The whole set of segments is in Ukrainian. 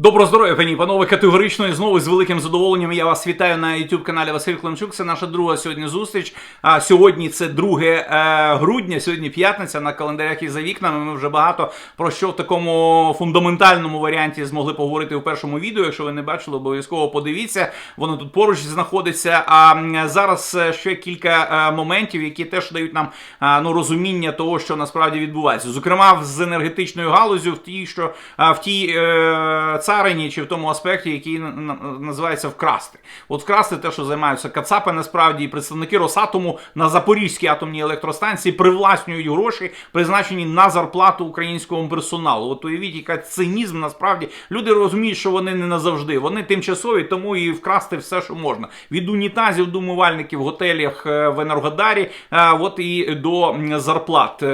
Доброго здоров'я, пані і панове, категорично і знову з великим задоволенням я вас вітаю на youtube каналі Василь Климчук. Це наша друга сьогодні зустріч. А сьогодні це 2 е, грудня, сьогодні п'ятниця на календарях і за вікнами. Ми вже багато про що в такому фундаментальному варіанті змогли поговорити у першому відео. Якщо ви не бачили, обов'язково подивіться. Воно тут поруч знаходиться. А зараз е, ще кілька е, моментів, які теж дають нам ну, розуміння того, що насправді відбувається. Зокрема, з енергетичною галузю, в тій, що в тій е, царині чи в тому аспекті, який називається вкрасти. От вкрасти те, що займаються Кацапи, насправді і представники Росатому на Запорізькій атомній електростанції привласнюють гроші, призначені на зарплату українському персоналу. От уявіть, яка цинізм насправді люди розуміють, що вони не назавжди. Вони тимчасові, тому і вкрасти все, що можна. Від унітазів до умивальників в готелях е, в Енергодарі, е, от і до зарплат е,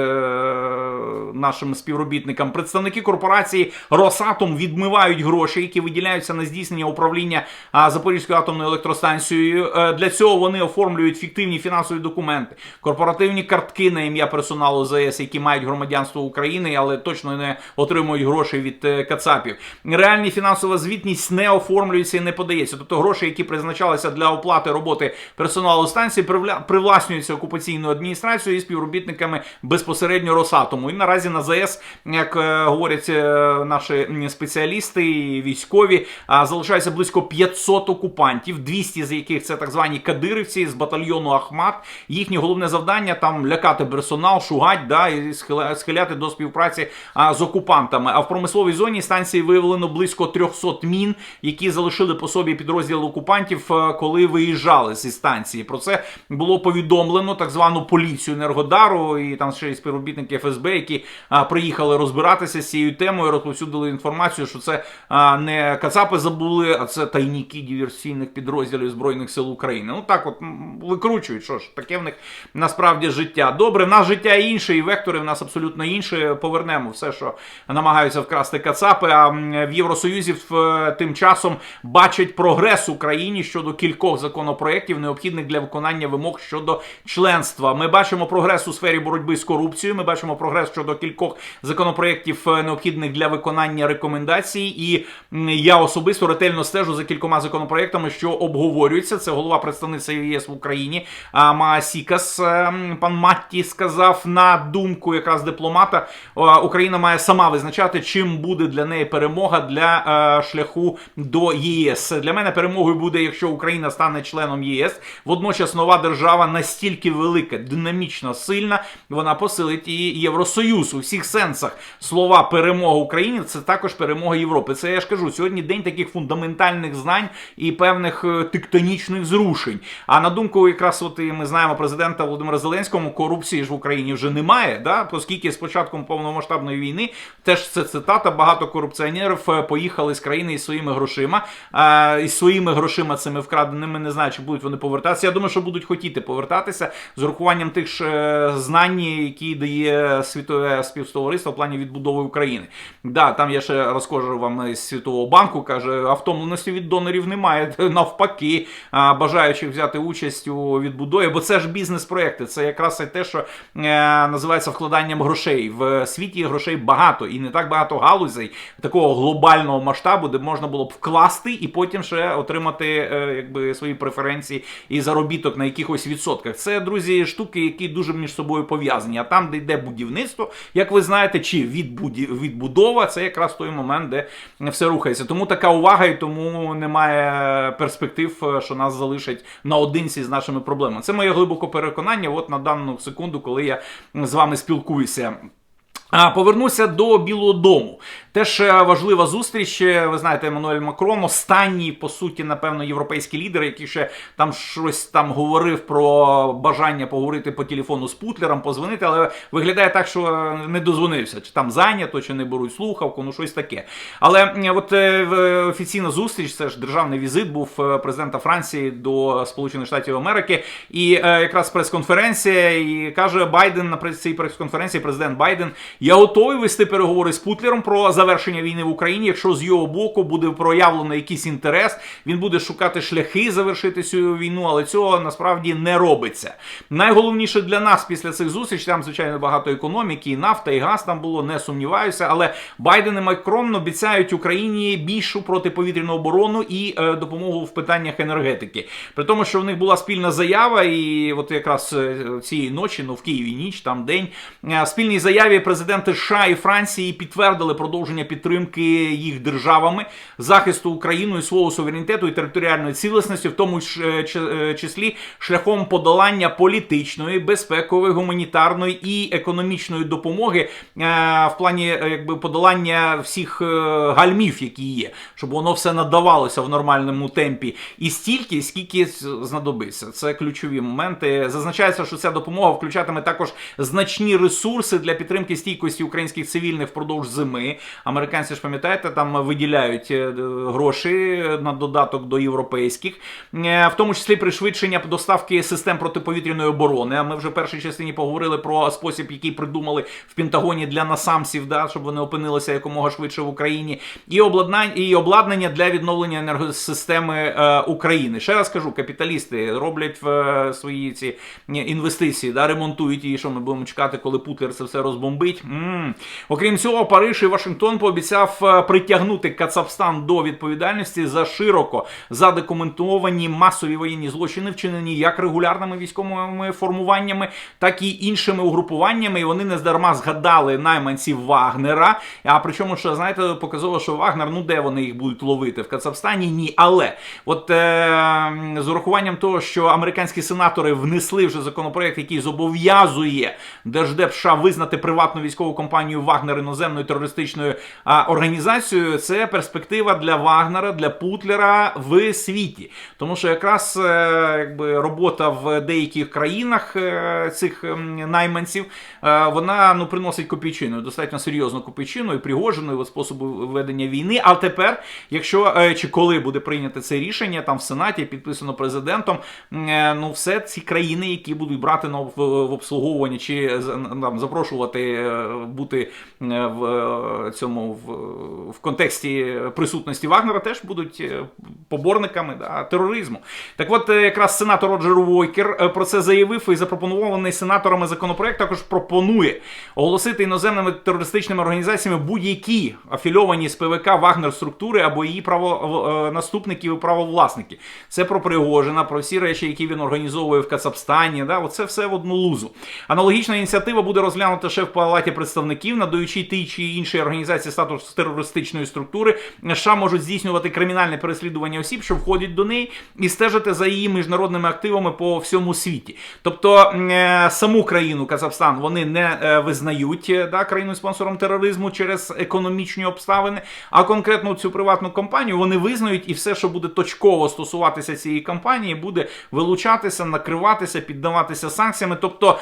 нашим співробітникам. Представники корпорації Росатом відмивають гроші, які виділяються на здійснення управління Запорізькою атомною електростанцією. Е, Для цього вони оформлюють фіктивні фінансові документи, корпоративні картки на ім'я персоналу ЗС, які мають громадянство України, але точно не отримують гроші від е, Кацапів. Реальні фінансова звітність не оформлюється і не подається. Тобто гроші, які призначалися для оплати роботи персоналу станції, привласнюються окупаційною адміністрацією і співробітниками безпосередньо Росатому. Наразі на ЗС, як е, говорять е, наші спеціалісти і військові, залишається близько 500 окупантів, 200 з яких це так звані кадирівці з батальйону Ахмат. Їхнє головне завдання там лякати персонал, шугать да, і схиля- схиляти до співпраці з окупантами. А в промисловій зоні станції виявлено близько 300 мін, які залишили по собі підрозділ окупантів, е, коли виїжджали зі станції. Про це було повідомлено так звану поліцію Енергодару і там ще й співробітники ФСБ, які а, приїхали розбиратися з цією темою, розповсюдили інформацію, що це а, не Кацапи забули, а це тайніки диверсійних підрозділів Збройних сил України. Ну так, от викручують, що ж таке в них насправді життя. Добре, в нас життя інше, і вектори в нас абсолютно інші. Повернемо все, що намагаються вкрасти Кацапи. А в Євросоюзі в- тим часом бачать прогрес Україні щодо кількох законопроєктів, необхідних для виконання вимог щодо членства. Ми бачимо прогрес у сфері боротьби з корупцією. Ми бачимо прогрес щодо кількох законопроєктів, е, необхідних для виконання рекомендацій. І я особисто ретельно стежу за кількома законопроєктами, що обговорюються. Це голова представництва ЄС в Україні Маасікас. е, Пан Матті сказав на думку якраз дипломата. Україна має сама визначати, чим буде для неї перемога для е, шляху до ЄС. Для мене перемогою буде, якщо Україна стане членом ЄС. Водночас нова держава настільки велика, динамічно сильна, вона посилить і Євросоюз у всіх сенсах. Слова перемога України це також перемога Європи. Це я ж кажу, сьогодні день таких фундаментальних знань і певних е, тектонічних зрушень. А на думку, якраз от і ми знаємо президента Володимира Зеленського, корупції ж в Україні вже немає, да? оскільки з початком повномасштабної війни теж це цитата. Багато корупціонерів е, поїхали з країни із своїми грошима. А, із своїми грошима цими вкраденими не знаю, чи будуть вони повертатися. Я думаю, що будуть хотіти повертатися з урахуванням тих ж е, знань, які дає світове співтовариство в плані відбудови України. Да, там я ще розкажу вам із Світового банку, каже, а від донорів немає. Навпаки, бажаючих взяти участь у відбудові, бо це ж бізнес-проекти. Це якраз і те, що е, називається вкладанням грошей. В світі грошей багато і не так багато галузей такого глобального масштабу, де можна було б вкласти і потім ще отримати е, якби свої преференції і заробіток на якихось відсотках. Це друзі, штуки, які дуже між собою пов'язані. А там, де йде будівництво, як ви знаєте, чи відбудова, це якраз той момент, де все рухається. Тому така увага, і тому немає перспектив, е, що нас залишать наодинці з нашими проблемами. Це моє глибоке переконання. От на дану секунду, коли я з вами спілкуюся. А повернуся до Білого Дому. Теж е, важлива зустріч. е, Ви знаєте, Еммануель Макрон, останній, по суті, напевно, європейський лідер, який ще там щось там говорив про бажання поговорити по телефону з Путлером, позвонити, але виглядає так, що е, не дозвонився. Чи там зайнято, чи не беруть слухавку, ну щось таке. Але от офіційна зустріч, це ж державний візит був президента Франції до Сполучених Штатів Америки, і якраз прес-конференція, і каже Байден на цій прес-конференції, президент Байден. Я готовий вести переговори з Путлером про завершення завершення війни в Україні, якщо з його боку буде проявлено якийсь інтерес, він буде шукати шляхи завершити цю війну, але цього насправді не робиться. Найголовніше для нас після цих зустріч там, звичайно, багато економіки, і нафта, і газ там було, не сумніваюся. Але Байден і Макрон обіцяють Україні більшу протиповітряну оборону і е, допомогу в питаннях енергетики. При тому, що в них була спільна заява, і от якраз е, цієї ночі, ну в Києві ніч, там день, е, спільній заяві президенти США і Франції підтвердили продовження підтримки їх державами захисту України і свого суверенітету і територіальної цілісності, в тому е, е, числі шляхом подолання політичної, безпекової, гуманітарної і економічної допомоги е, в плані якби подолання всіх гальмів, які є, щоб воно все надавалося в нормальному темпі, і стільки, скільки знадобиться. Це ключові моменти. Зазначається, що ця допомога включатиме також значні ресурси для підтримки стійкості українських цивільних впродовж зими. Американці ж пам'ятаєте, там виділяють е, гроші на додаток до європейських, Е, в тому числі пришвидшення доставки систем протиповітряної оборони. А ми вже в першій частині поговорили про спосіб, який придумали в Пентагоні для насамсів, да, щоб вони опинилися якомога швидше в Україні, і обладнання і обладнання для відновлення енергосистеми е, України. Ще раз кажу, капіталісти роблять в е, свої ці інвестиції, да, ремонтують її, що ми будемо чекати, коли Путер це все розбомбить. м Окрім цього, Париж і Вашингтон пообіцяв е, притягнути Кацапстан до відповідальності за широко задокументовані масові воєнні злочини, вчинені як регулярними військовими формуваннями, так і іншими угрупуваннями. І вони не здарма згадали найманців Вагнера. А причому, що знаєте, показово, що Вагнер, ну де вони їх будуть ловити? В Кацапстані? Ні. Але от е, з урахуванням того, що американські сенатори внесли вже законопроект, який зобов'язує Держдеп США визнати приватну військову компанію Вагнер іноземною терористичною а, організацією, це перспектива для Вагнера, для Путлера в світі. Тому що якраз е, якби робота в деяких країнах е, цих найманців, е, вона ну приносить копійчину, достатньо серйозну копійчину і Пригожину, і способу ведення війни. А тепер, якщо чи коли буде прийнято це рішення, там в Сенаті підписано президентом, ну все ці країни, які будуть брати на в, обслуговування чи там запрошувати бути в е, цьому в, в контексті присутності Вагнера, теж будуть е, поборниками да, тероризму. Так от, е, якраз сенатор Роджер Войкер е, про це заявив і запропонований сенаторами законопроект також пропонує оголосити іноземними терористичними організаціями будь-які афільовані з ПВК Вагнер структури або її право е, і правовласники. Це про Пригожина, про всі речі, які він організовує в Кацапстані. Да, оце все в одну лузу. Аналогічна ініціатива буде розглянута ще в Палаті представників, надаючи тій чи іншій організації статус терористичної структури. США можуть здійснювати кримінальне переслідування осіб, що входять до неї, і стежити за її міжнародними активами по всьому світі. Тобто е, саму країну Казахстан вони не е, визнають е, да, країну спонсором тероризму через економічні обставини, а конкретно цю приватну компанію вони визнають, і все, що буде точково стосуватися цієї компанії, буде вилучатися, накриватися, піддаватися санкціями. Тобто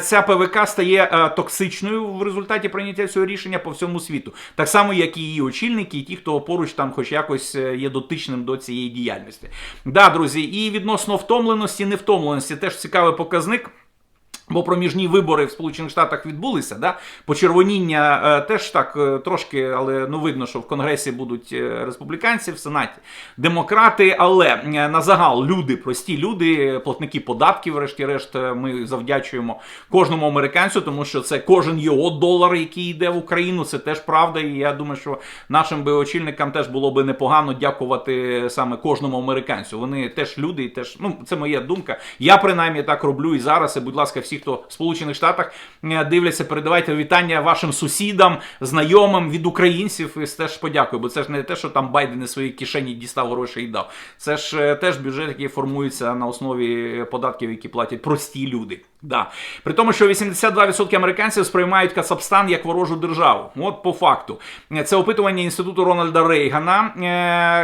ця ПВК стає токсичною в результаті прийняття цього рішення по всьому світу, так само як і її очільники, і ті, хто поруч там, хоч якось е, є дотичним до цієї діяльності. Да, друзі, і відносно втомленості, невтомленості, теж цікавий показник. Бо проміжні вибори в Сполучених Штатах відбулися, да? почервоніння е, теж так е, трошки, але ну видно, що в Конгресі будуть е, республіканці, в Сенаті демократи. Але е, на загал люди, прості люди, платники податків, врешті-решт, е, ми завдячуємо кожному американцю, тому що це кожен його долар, який йде в Україну. Це теж правда. І я думаю, що нашим би очільникам теж було би непогано дякувати саме кожному американцю. Вони теж люди, і теж ну це моя думка. Я принаймні так роблю і зараз. І будь ласка, всі, хто в Сполучених Штатах е, дивляться, передавайте вітання вашим сусідам, знайомим від українців. І теж подякую, бо це ж не те, що там Байден із своєї кишені дістав гроші і дав. Це ж е, теж бюджет, який формується на основі податків, які платять прості люди. Да. При тому, що 82% американців сприймають Кацапстан як ворожу державу. От по факту. Це опитування інституту Рональда Рейгана.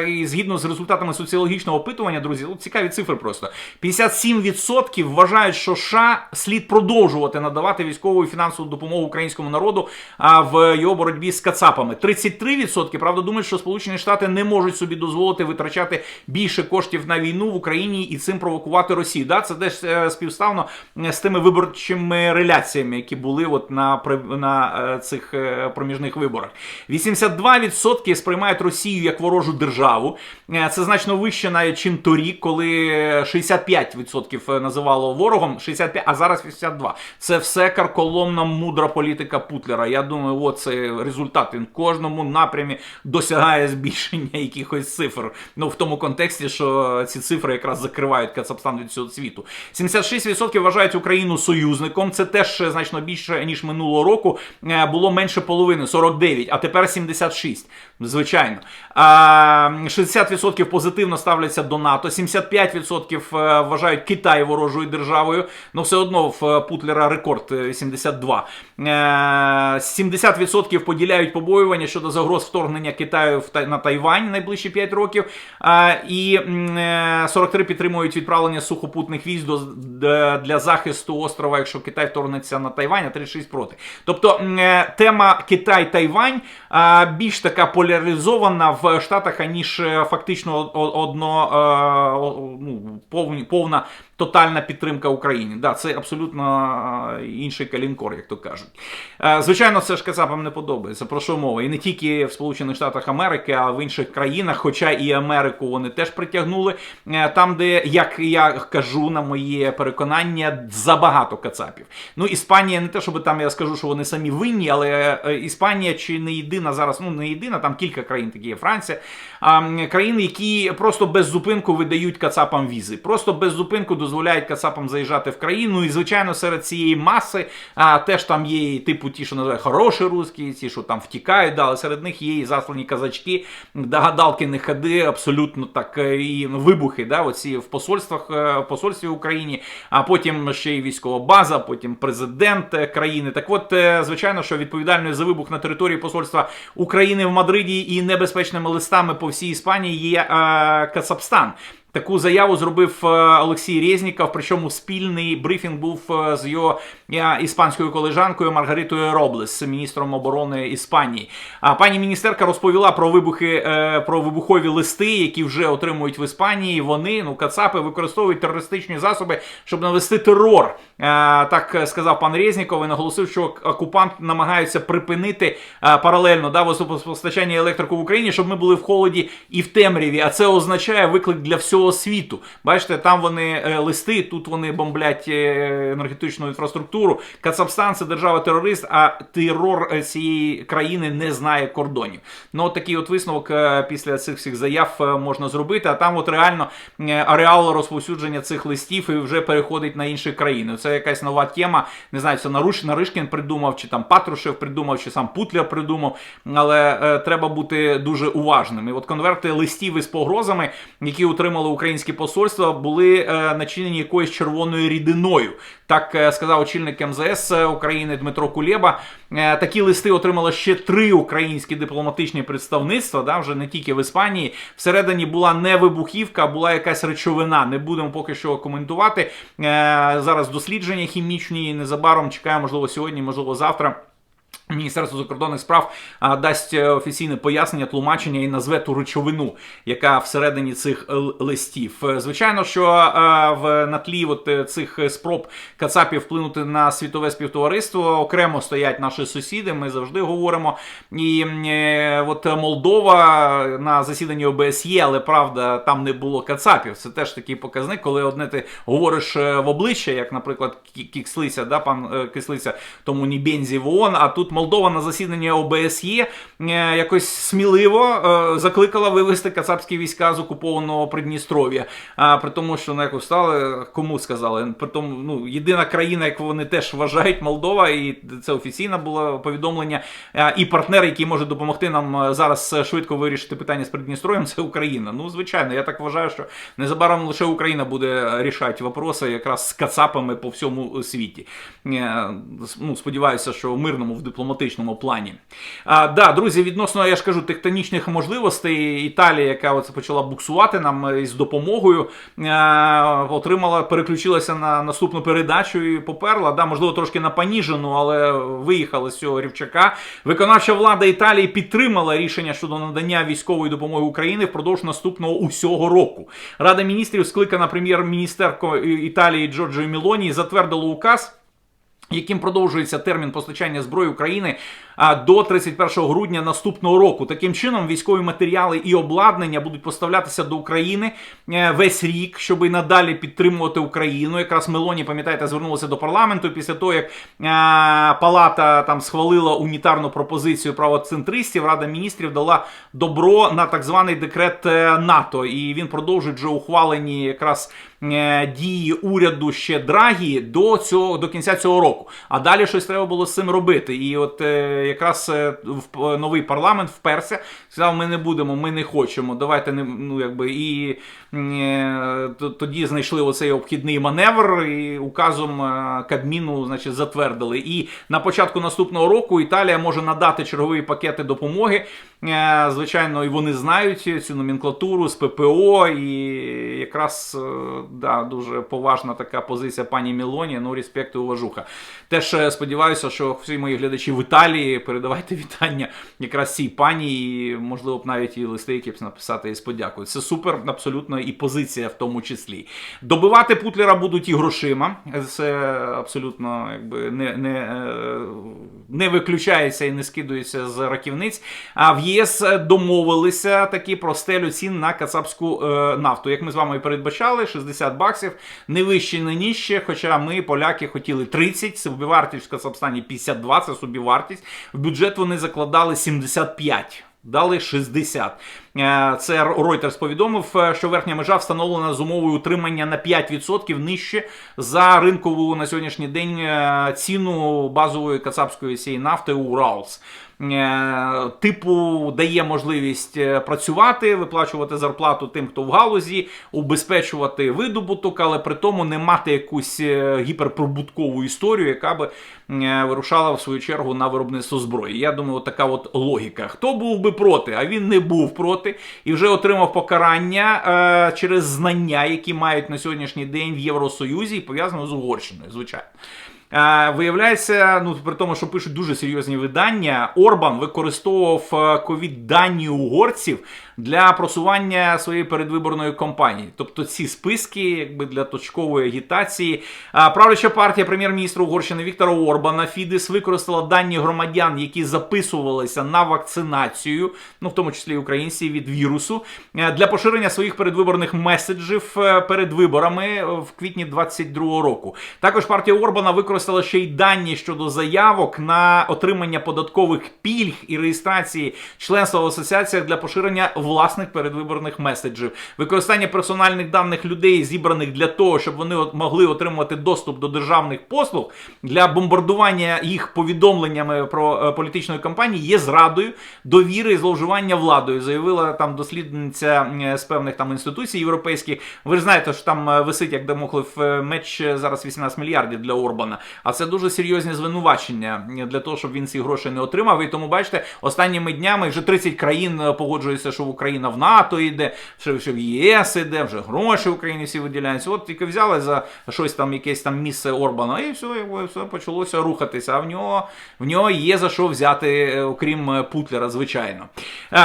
Е, І згідно з результатами соціологічного опитування, друзі, от цікаві цифри просто. 57% вважають, що США слід продовжувати надавати військову і фінансову допомогу українському народу а, в його боротьбі з Кацапами. 33% правда думають, що Сполучені Штати не можуть собі дозволити витрачати більше коштів на війну в Україні і цим провокувати Росію. Да, це десь е, співставно з тими виборчими реляціями, які були от на, на е, цих е, проміжних виборах. 82% сприймають Росію як ворожу державу. Е, Це значно вище навіть чим торік, коли 65% називало ворогом, 65, а зараз 82. Це все карколомна мудра політика Путлера. Я думаю, от це результат. Він в кожному напрямі досягає збільшення якихось цифр. Ну в тому контексті, що ці цифри якраз закривають Кацапстан від цього світу. 76% вважають Україну союзником. Це теж значно більше ніж минулого року. Е, Було менше половини 49, а тепер 76. Звичайно. 60% позитивно ставляться до НАТО, 75% е, вважають Китай ворожою державою. Ну все одно в е, Путлера рекорд е, 82. Е, 70% поділяють побоювання щодо загроз вторгнення Китаю на Тайвань найближчі 5 років. І м, е, 43 підтримують відправлення сухопутних військ для захисту острова, якщо Китай вторгнеться на Тайвань, а 36 проти. Тобто е, тема Китай-Тайвань більш така поляризована в Штатах, аніж е, фактично одно е, ну, повна тотальна підтримка Україні. Да, це абсолютно е, інший калінкор, як то кажуть. Е, Звичайно, це ж Кацапам не подобається. Про що мова? І не тільки в Сполучених Штатах Америки, а в інших країнах, хоча і Америку вони теж притягнули. Е, Там, де, як я кажу, на моє переконання, забагато Кацапів. Ну, Іспанія не те, щоб там я скажу, що вони самі винні, але Іспанія чи не єдина зараз, ну не єдина, там кілька країн, такі є Франція, країни, які просто без зупинку видають Кацапам візи. Просто без зупинку дозволяють Кацапам заїжджати в країну. І, звичайно, серед цієї маси а, теж там є типу ті, що називають хороші русські, ті, що там втікають, да, але серед них є і заслані казачки, догадалки не ходи, абсолютно так е, і вибухи, да, оці в посольствах, е, в посольстві в Україні, а потім ще й військова база, потім президент е, країни. Так от, звичайно, що відповідальною за вибух на території посольства України в Мадриді і небезпечними листами по всій Іспанії є е, Кацапстан. Таку заяву зробив е, Олексій Резніков, причому спільний брифінг був е, з його е, іспанською колежанкою Маргаритою Роблес, міністром оборони Іспанії. А пані міністерка розповіла про вибухи, про вибухові листи, які вже отримують в Іспанії. Вони, ну кацапи, використовують терористичні засоби, щоб навести терор. Так сказав пан Резніков і наголосив, що окупант намагається припинити паралельно да, постачання електрику в Україні, щоб ми були в холоді і в темряві. А це означає виклик для всього світу. Бачите, там вони е, листи, тут вони бомблять е, енергетичну інфраструктуру. Кацапстан це держава-терорист, а терор е, цієї країни не знає кордонів. Ну, от такий от висновок після цих всіх заяв можна зробити. А там, от реально, ареал розповсюдження цих листів і вже переходить на інші країни. Це якась нова тема. Не знаю, це Наруш, Наришкін придумав, чи там Патрушев придумав, чи сам Путлер придумав. Але е, треба бути дуже уважним. От конверти листів із погрозами, які отримали українські посольства, були е, начинені якоюсь червоною рідиною. Так е, сказав очільник МЗС України Дмитро Кулєба. Е, Такі листи отримало ще три українські дипломатичні представництва, да, вже не тільки в Іспанії. Всередині була не вибухівка, а була якась речовина. Не будемо поки що коментувати. Е, Зараз дослідження хімічні. Незабаром чекаємо, можливо, сьогодні, можливо, завтра. Міністерство закордонних справ дасть е, офіційне пояснення, тлумачення і назве ту речовину, яка всередині цих листів. Е, Звичайно, що е, в на тлі от цих спроб Кацапів вплинути на світове співтовариство окремо стоять наші сусіди. Ми завжди говоримо. І от Молдова на засіданні ОБСЄ, але правда, там не було Кацапів. Це теж такий показник, коли одне ти говориш в обличчя, як, наприклад, Кі- Кікслиця, да, пан Кислиця, тому ні Бензі в ООН, а тут Молдова на засіданні ОБСЄ е, якось сміливо е, закликала вивести кацапські війська з окупованого Придністров'я. А при тому, що ну, як стали, кому сказали? При тому, ну, єдина країна, яку вони теж вважають, Молдова, і це офіційне було повідомлення. І партнер, який може допомогти нам е, зараз швидко вирішити питання з Придністров'ям, це Україна. Ну, звичайно, я так вважаю, що незабаром лише Україна буде рішати вопроси якраз з кацапами по всьому світі. Ну, сподіваюся, що мирному в дипломатичному дипломатичному плані. А, да, друзі, відносно я ж кажу тектонічних можливостей, Італія, яка оце почала буксувати нам із допомогою, а, отримала, переключилася на наступну передачу і поперла. Да, можливо, трошки на паніжену, але виїхала з цього рівчака. Виконавча влада Італії підтримала рішення щодо надання військової допомоги Україні впродовж наступного усього року. Рада міністрів, скликана прем'єр-міністерко Італії Джорджою Мілоні, затвердила указ яким продовжується термін постачання зброї України до 31 грудня наступного року. Таким чином, військові матеріали і обладнання будуть поставлятися до України е, весь рік, щоб і надалі підтримувати Україну. Якраз Мелоні, пам'ятаєте, звернулася до парламенту після того, як Палата там схвалила унітарну пропозицію правоцентристів. Рада міністрів дала добро на так званий декрет е, НАТО, і він продовжить вже ухвалені якраз е, дії уряду ще Драгі до цього до кінця цього року. А далі щось треба було з цим робити. І от е, якраз е, в е, новий парламент вперся, сказав: ми не будемо, ми не хочемо. Давайте не ну якби і тоді знайшли оцей обхідний маневр і указом е, Кабміну, значить, затвердили. І на початку наступного року Італія може надати чергові пакети допомоги. Е, Звичайно, і вони знають цю номенклатуру з ППО, і якраз е, да, дуже поважна така позиція пані Мілоні. Ну, респект і уважуха. Теж сподіваюся, що всі мої глядачі в Італії передавайте вітання якраз цій пані, і можливо б навіть і листи якісь написати із подякою. Це супер, абсолютно, і позиція в тому числі. Добивати Путлера будуть і грошима. Це абсолютно якби не, не, е, не виключається і не скидується з раківниць. А в ЄС домовилися такі про стелю цін на кацапську е, нафту. Як ми з вами і передбачали, 60 баксів, не вище, не нижче. Хоча ми, поляки, хотіли 30, собівартість в Кацапстані 52, це собівартість. В бюджет вони закладали 75. Дали 60. Е, Це Reuters повідомив, е, що верхня межа встановлена з умовою утримання на 5% нижче за ринкову на сьогоднішній день е, ціну базової кацапської сієї нафти Уралс. Типу дає можливість працювати, виплачувати зарплату тим, хто в галузі, убезпечувати видобуток, але при тому не мати якусь гіперприбуткову історію, яка би вирушала в свою чергу на виробництво зброї. Я думаю, така от логіка. Хто був би проти? А він не був проти і вже отримав покарання е, через знання, які мають на сьогоднішній день в Євросоюзі і пов'язано з Угорщиною, звичайно. Е, Виявляється, ну при тому, що пишуть дуже серйозні видання, Орбан використовував е, ковід дані угорців для просування своєї передвиборної кампанії. Тобто ці списки, якби для точкової агітації. Правляча партія прем'єр-міністра Угорщини Віктора Орбана Фідес використала дані громадян, які записувалися на вакцинацію, ну в тому числі українці від вірусу, е, для поширення своїх передвиборних меседжів е, перед виборами е, в квітні 22 року. Також партія Орбана використала ще й дані щодо заявок на отримання податкових пільг і реєстрації членства в асоціаціях для поширення власних передвиборних меседжів, використання персональних даних людей, зібраних для того, щоб вони могли отримувати доступ до державних послуг для бомбардування їх повідомленнями про е, політичної кампанії є зрадою довіри і зловживання владою, заявила там дослідниця е, з певних там інституцій європейських. Ви ж знаєте, що там е, висить як Дамоклев е, меч зараз 18 мільярдів для Орбана. А це дуже серйозні звинувачення для того, щоб він ці гроші не отримав. І тому бачите, останніми днями вже 30 країн е, погоджуються, що Україна в НАТО йде, що в ЄС йде, вже гроші в Україні всі виділяються. От тільки взяли за щось там, якесь там місце Орбана, і все, все почалося рухатися. А в нього в нього є за що взяти, е, окрім е, Путлера, звичайно.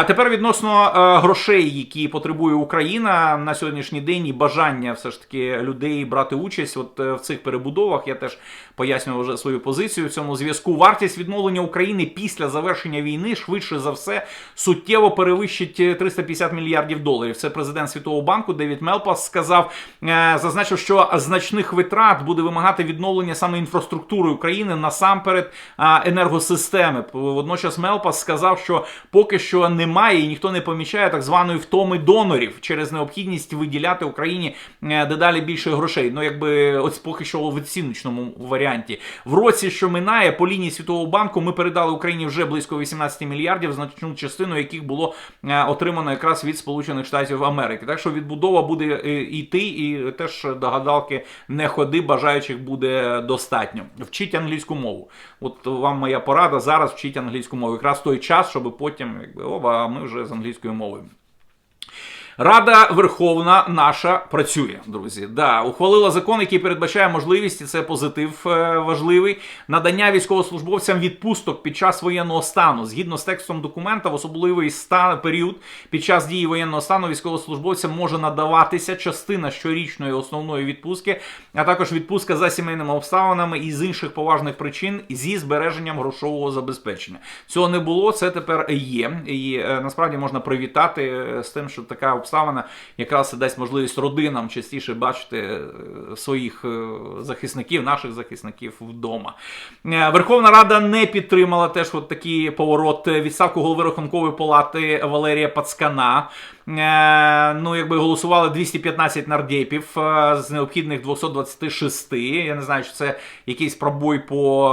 Тепер відносно грошей, які потребує Україна на сьогоднішній день, і бажання все ж таки людей брати участь от в цих перебудовах. Я теж пояснював вже свою позицію в цьому зв'язку. Вартість відновлення України після завершення війни швидше за все суттєво перевищить е, 350 мільярдів доларів. Це президент Світового банку Девід Мелпас сказав, е, зазначив, що значних витрат буде вимагати відновлення саме інфраструктури України насамперед е, енергосистеми. Водночас Мелпас сказав, що поки що немає і ніхто не помічає так званої втоми донорів через необхідність виділяти Україні е, дедалі більше грошей. Ну якби ось поки що в оціночному варіанті. В році, що минає, по лінії Світового банку ми передали Україні вже близько 18 мільярдів, значну частину яких було е, отримано якраз від Сполучених Штатів Америки. Так що відбудова буде е, йти, і теж до гадалки не ходи, бажаючих буде достатньо. Вчіть англійську мову. От вам моя порада зараз вчіть англійську мову. Якраз той час, щоб потім, якби оба, ми вже з англійською мовою. Рада Верховна наша працює, друзі. Да, ухвалила закон, який передбачає можливість, і це позитив е, важливий, надання військовослужбовцям відпусток під час воєнного стану. Згідно з текстом документа, в особливий стан період під час дії воєнного стану військовослужбовцям може надаватися частина щорічної основної відпустки, а також відпустка за сімейними обставинами і з інших поважних причин зі збереженням грошового забезпечення. Цього не було, це тепер є. І е, насправді можна привітати е, з тим, що така якраз і дасть можливість родинам частіше бачити е, своїх е, захисників, наших захисників вдома. Е, Верховна Рада не підтримала теж от такий поворот відставку голови Рахункової палати Валерія Пацкана. Е, Ну, якби голосували 215 нардепів е, з необхідних 226. Я не знаю, чи це якийсь пробой по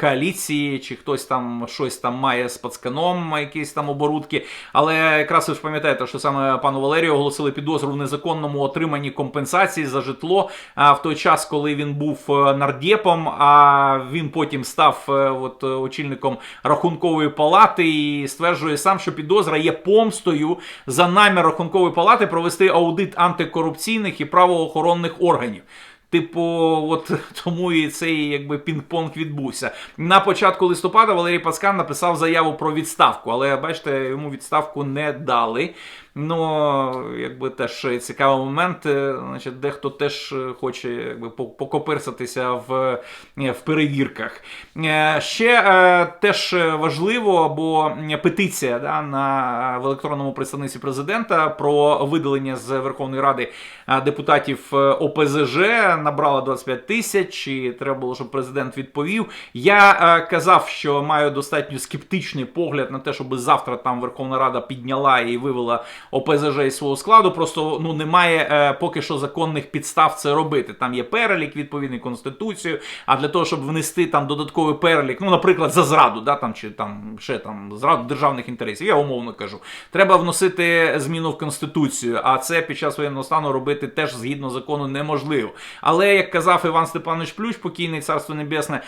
коаліції, чи хтось там щось там має з пацканом, якісь там оборудки. Але якраз ви ж пам'ятаєте, що саме пану Валерію оголосили підозру в незаконному отриманні компенсації за житло а, в той час, коли він був е, нардепом, а він потім став е, от, е, очільником рахункової палати і стверджує сам, що підозра є помстою за намір рахункової палати провести аудит антикорупційних і правоохоронних органів. Типу, от тому і цей якби пінг-понг відбувся. На початку листопада Валерій Пацкан написав заяву про відставку, але бачите, йому відставку не дали. Ну, якби теж цікавий момент. е, Значить, дехто теж е, хоче якби по- покопирсатися в, е, в перевірках. Ще теж важливо, бо петиція да, на в електронному представництві президента про видалення з Верховної Ради депутатів ОПЗЖ набрала 25 тисяч, і треба було, щоб президент відповів. Я казав, що маю достатньо скептичний погляд на те, щоб завтра там Верховна Рада підняла і вивела ОПЗЖ із свого складу. Просто ну немає е, поки що законних підстав це робити. Там є перелік відповідний конституцію. А для того, щоб внести там додатковий перелік, ну, наприклад, за зраду, да, там чи там ще там зраду державних інтересів, я умовно кажу, треба вносити зміну в конституцію. А це під час воєнного стану робити теж згідно закону неможливо. Але як казав Іван Степанович Плющ, покійний царство небесне,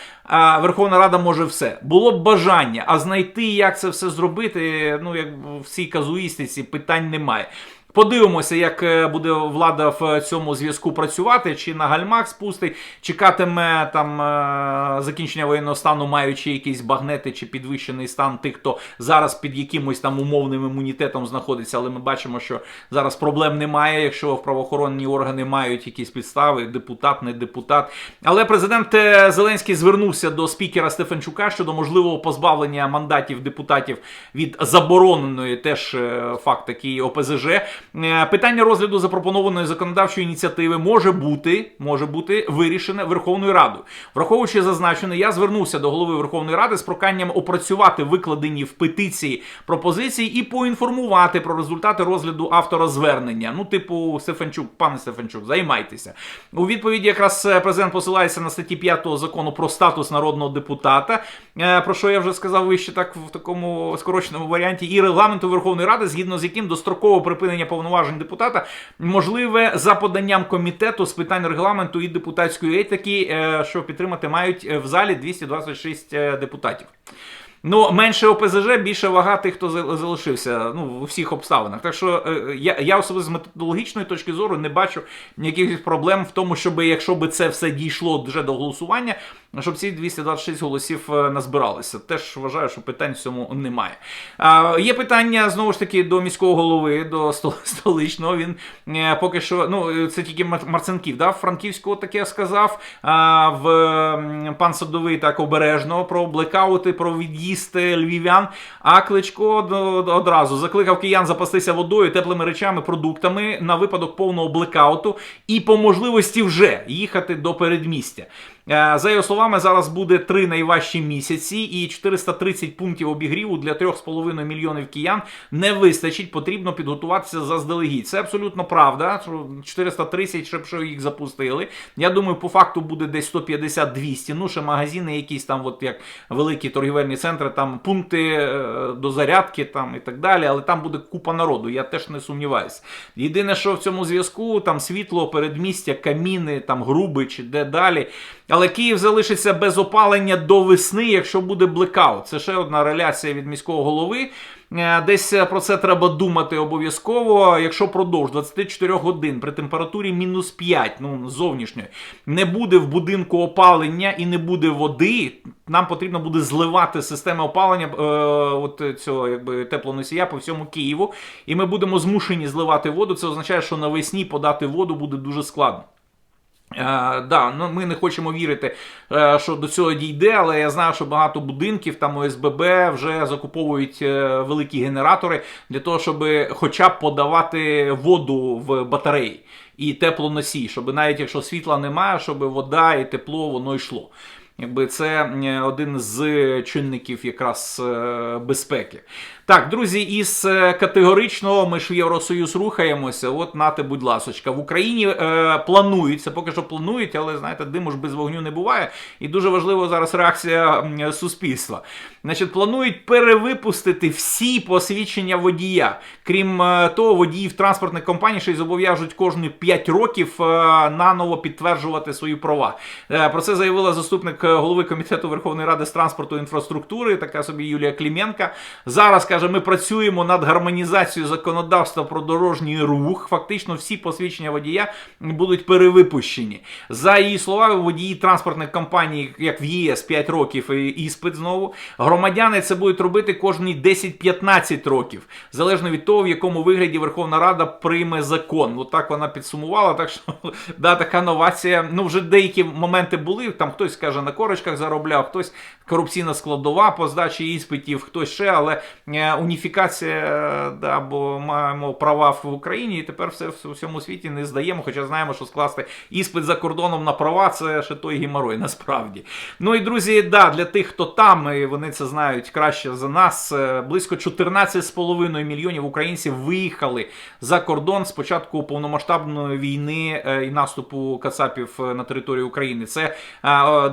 Верховна Рада може все. Було б бажання, а знайти, як це все зробити, ну як в цій казуїстиці питань немає. Подивимося, як е, буде влада в цьому зв'язку працювати, чи на гальмах спустить, чекатиме там е, закінчення воєнного стану, маючи якісь багнети чи підвищений стан тих, хто зараз під якимось там умовним імунітетом знаходиться. Але ми бачимо, що зараз проблем немає, якщо в правоохоронні органи мають якісь підстави, депутат, не депутат. Але президент е, Зеленський звернувся до спікера Стефанчука щодо можливого позбавлення мандатів депутатів від забороненої теж факт такий ОПЗЖ. Е, Питання розгляду запропонованої законодавчої ініціативи може бути, може бути вирішене Верховною Радою. Враховуючи зазначене, я звернувся до голови Верховної Ради з проханням опрацювати викладені в петиції пропозиції і поінформувати про результати розгляду автора звернення. Ну, типу, Стефанчук, пане Стефанчук, займайтеся. У відповіді якраз е, президент посилається на статті 5 закону про статус народного депутата, е, про що я вже сказав вище так в такому скороченому варіанті, і регламенту Верховної Ради, згідно з яким дострокове припинення повноважень депутата можливе за поданням комітету з питань регламенту і депутатської етики, е, що підтримати мають е, в залі 226 е, депутатів. Ну, менше ОПЗЖ, більше вага тих, хто залишився ну, у всіх обставинах. Так що я, я особисто з методологічної точки зору не бачу ніяких проблем в тому, щоб якщо би це все дійшло вже до голосування, щоб ці 226 голосів е, назбиралися. Теж вважаю, що питань в цьому немає. А, є питання знову ж таки до міського голови, до стол- столичного. Він е, поки що, ну е, це тільки Мар- Марцинків, да, Франківського таке сказав. А, в пан Садовий так обережно про блекаути, про від'їзд львів'ян. А Кличко одразу закликав киян запастися водою, теплими речами, продуктами на випадок повного блекауту і по можливості вже їхати до передмістя. Е, За його словами, зараз буде три найважчі місяці, і 430 пунктів обігріву для 3,5 мільйонів киян не вистачить. Потрібно підготуватися заздалегідь. Це абсолютно правда. 430, щоб що їх запустили. Я думаю, по факту буде десь 150-200. Ну, ще магазини, якісь там, от як великі торгівельні центри, там пункти е, до зарядки там і так далі. Але там буде купа народу. Я теж не сумніваюся. Єдине, що в цьому зв'язку там світло, передмістя, каміни, там груби чи де далі. Але Київ залишиться без опалення до весни, якщо буде блекаут. Це ще одна реляція від міського голови. Е, Десь про це треба думати обов'язково. Якщо продовж 24 годин при температурі мінус 5, ну зовнішньої, не буде в будинку опалення і не буде води, нам потрібно буде зливати системи опалення е, от цього якби теплоносія по всьому Києву. І ми будемо змушені зливати воду. Це означає, що навесні подати воду буде дуже складно. Е, да, ну ми не хочемо вірити, е, що до цього дійде, але я знаю, що багато будинків там ОСББ вже закуповують е, великі генератори для того, щоб хоча б подавати воду в батареї і теплоносій, щоб навіть якщо світла немає, щоб вода і тепло воно йшло. Якби це один з чинників якраз безпеки. Так, друзі, із е, категоричного ми ж в Євросоюз рухаємося. От нате, будь ласочка. В Україні е, планують, це поки що планують, але знаєте, диму ж без вогню не буває. І дуже важлива зараз реакція суспільства. Значить, планують перевипустити всі посвідчення водія. Крім е, того, водіїв транспортних компаній ще й зобов'яжуть кожні 5 років е, наново підтверджувати свої права. Про це заявила заступник голови комітету Верховної Ради з транспорту і інфраструктури, така собі Юлія Кліменка. Зараз каже, ми працюємо над гармонізацією законодавства про дорожній рух. Фактично, всі посвідчення водія будуть перевипущені. За її словами, водії транспортних компаній, як в ЄС, 5 років і іспит знову. Громадяни це будуть робити кожні 10-15 років, залежно від того, в якому вигляді Верховна Рада прийме закон. От так вона підсумувала. Так що да, така новація. Ну вже деякі моменти були. Там хтось каже на корочках заробляв, хтось корупційна складова по здачі іспитів, хтось ще, але е, уніфікація, да, бо маємо права в Україні, і тепер все в всьому світі не здаємо, хоча знаємо, що скласти іспит за кордоном на права це ще той геморой, насправді. Ну і друзі, да, для тих, хто там, і вони це знають краще за нас. е, Близько 14,5 мільйонів українців виїхали за кордон з початку повномасштабної війни е, і наступу Кацапів е, на територію України. Це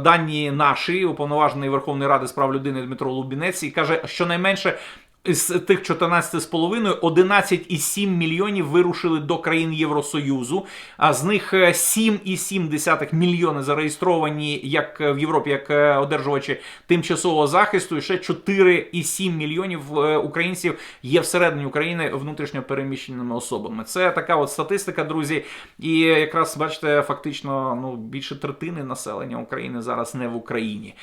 дані наші, уповноважений Верховної Ради з прав людини Дмитро Лубінець, і каже, щонайменше з тих 14,5 11,7 мільйонів вирушили до країн Євросоюзу. А з них е, 7,7 мільйони зареєстровані як е, в Європі як е, одержувачі тимчасового захисту. І ще 4,7 мільйонів е, українців є всередині України внутрішньо переміщеними особами. Це така от статистика, друзі. І якраз бачите, фактично ну більше третини населення України зараз не в Україні.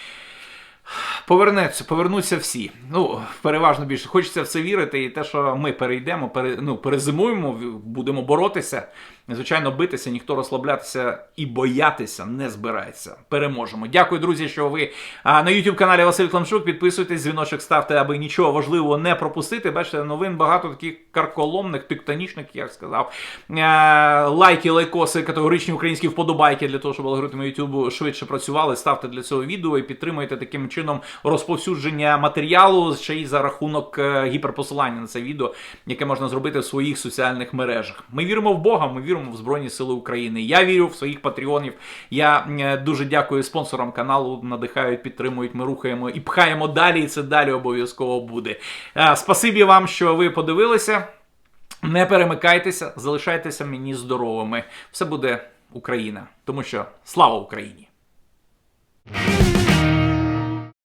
Повернеться, повернуться всі. Ну, переважно більше. Хочеться в це вірити, і те, що ми перейдемо, пере, ну, перезимуємо, будемо боротися. Звичайно, битися, ніхто розслаблятися і боятися не збирається. Переможемо. Дякую, друзі, що ви на youtube каналі Василь Кламчук. Підписуйтесь, дзвіночок ставте, аби нічого важливого не пропустити. Бачите, новин багато таких карколомних, тектонічних, як сказав. Лайки, лайкоси, категоричні українські вподобайки для того, щоб алгоритми YouTube швидше працювали. Ставте для цього відео і підтримуйте таким чином розповсюдження матеріалу ще й за рахунок е, гіперпосилання на це відео, яке можна зробити в своїх соціальних мережах. Ми віримо в Бога, ми віримо в Збройні Сили України. Я вірю в своїх патреонів. Я е, дуже дякую спонсорам каналу, надихають, підтримують. Ми рухаємо і пхаємо далі. І це далі обов'язково буде. Е, Спасибі вам, що ви подивилися. Не перемикайтеся, залишайтеся мені здоровими. Все буде Україна, тому що слава Україні!